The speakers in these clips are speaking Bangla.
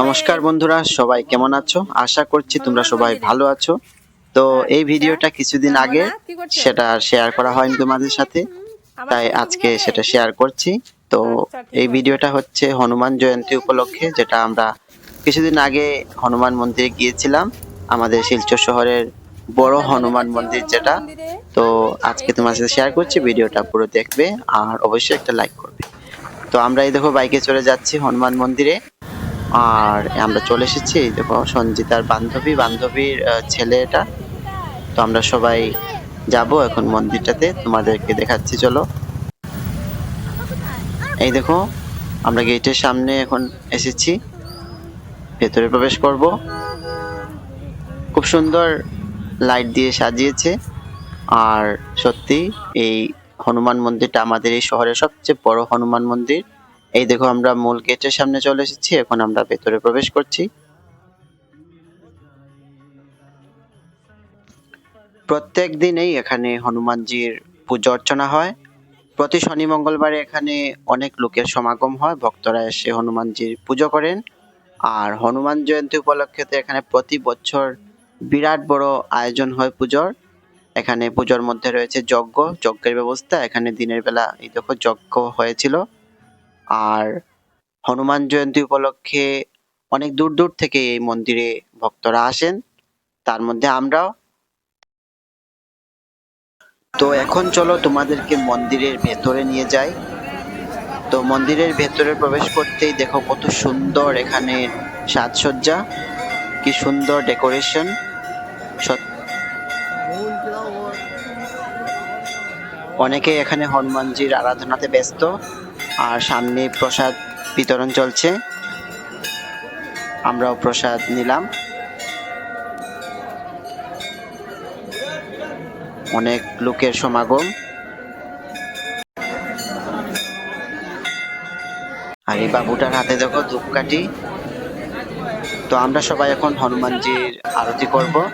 নমস্কার বন্ধুরা, সবাই কেমন আছো? আশা করছি তোমরা সবাই ভালো আছো। তো এই ভিডিওটা কিছুদিন আগে সেটা শেয়ার করা হয়নি তোমাদের সাথে, তাই আজকে সেটা শেয়ার করছি। তো এই ভিডিওটা হচ্ছে হনুমান জয়ন্তী উপলক্ষে, যেটা আমরা কিছুদিন আগে হনুমান মন্দিরে গিয়েছিলাম, আমাদের শিলচর শহরের বড় হনুমান মন্দির যেটা। তো আজকে তোমার সাথে শেয়ার করছি, ভিডিওটা পুরো দেখবে আর অবশ্যই একটা লাইক করবে। তো আমরা এই দেখো বাইকে চলে যাচ্ছি হনুমান মন্দিরে। আর আমরা চলে এসেছি দেখো, সঞ্জিতার বান্ধবী, বান্ধবীর ছেলে এটা তো আমরা সবাই যাব এখন মন্দিরটাতে, তোমাদেরকে দেখাচ্ছি, চলো। এই দেখো, আমরা গেটের সামনে এখন এসেছি। ভেতরে প্রবেশ করব। খুব সুন্দর লাইট দিয়ে সাজিয়েছে। আর সত্যি, এই হনুমান মন্দিরটা আমাদের এই শহরের সবচেয়ে বড় হনুমান মন্দির। এই দেখো আমরা মূল গেটের সামনে চলে এসেছি, এখন আমরা ভেতরে প্রবেশ করছি। প্রত্যেক দিনেই এখানে হনুমানজির পুজো অর্চনা হয়। প্রতি শনি মঙ্গলবারে এখানে অনেক লোকের সমাগম হয়, ভক্তরা এসে হনুমানজির পুজো করেন। আর হনুমান জয়ন্তী উপলক্ষে তো এখানে প্রতি বছর বিরাট বড় আয়োজন হয় পুজোর। এখানে পুজোর মধ্যে রয়েছে যজ্ঞ, যজ্ঞের ব্যবস্থা। এখানে দিনের বেলা এই দেখো যজ্ঞ হয়েছিল। আর হনুমান জয়ন্তী উপলক্ষে অনেক দূর দূর থেকে এই মন্দিরে ভক্তরা আসেন। তার মধ্যে আমরাও। তো এখন চলো তোমাদেরকে মন্দিরের ভেতরে নিয়ে যাই। তো মন্দিরের ভেতরে প্রবেশ করতেই দেখো কত সুন্দর এখানে সাজসজ্জা। কি সুন্দর ডেকোরেশন। অনেকেই এখানে হনুমানজির আরাধনাতে ব্যস্ত। আর সামনে প্রসাদ বিতরণ চলছে। আমরাও প্রসাদ নিলাম। অনেক লোকের সমাগম। আর এই বাবুটার হাতে দেখো ধূপকাঠি। তো আমরা সবাই এখন হনুমানজির আরতি করব।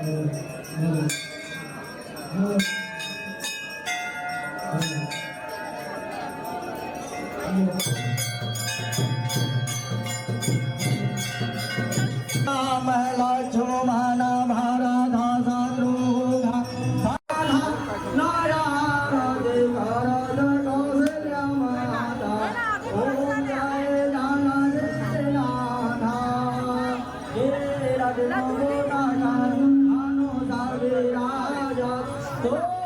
음, 음, 음. 또?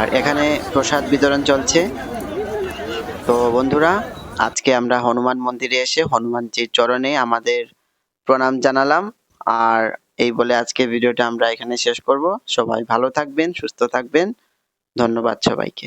আর এখানে প্রসাদ বিতরণ চলছে। তো বন্ধুরা, আজকে আমরা হনুমান মন্দিরে এসে হনুমানজির চরণে আমাদের প্রণাম জানালাম। আর এই বলে আজকে ভিডিওটা আমরা এখানে শেষ করব। সবাই ভালো থাকবেন, সুস্থ থাকবেন। ধন্যবাদ সবাইকে।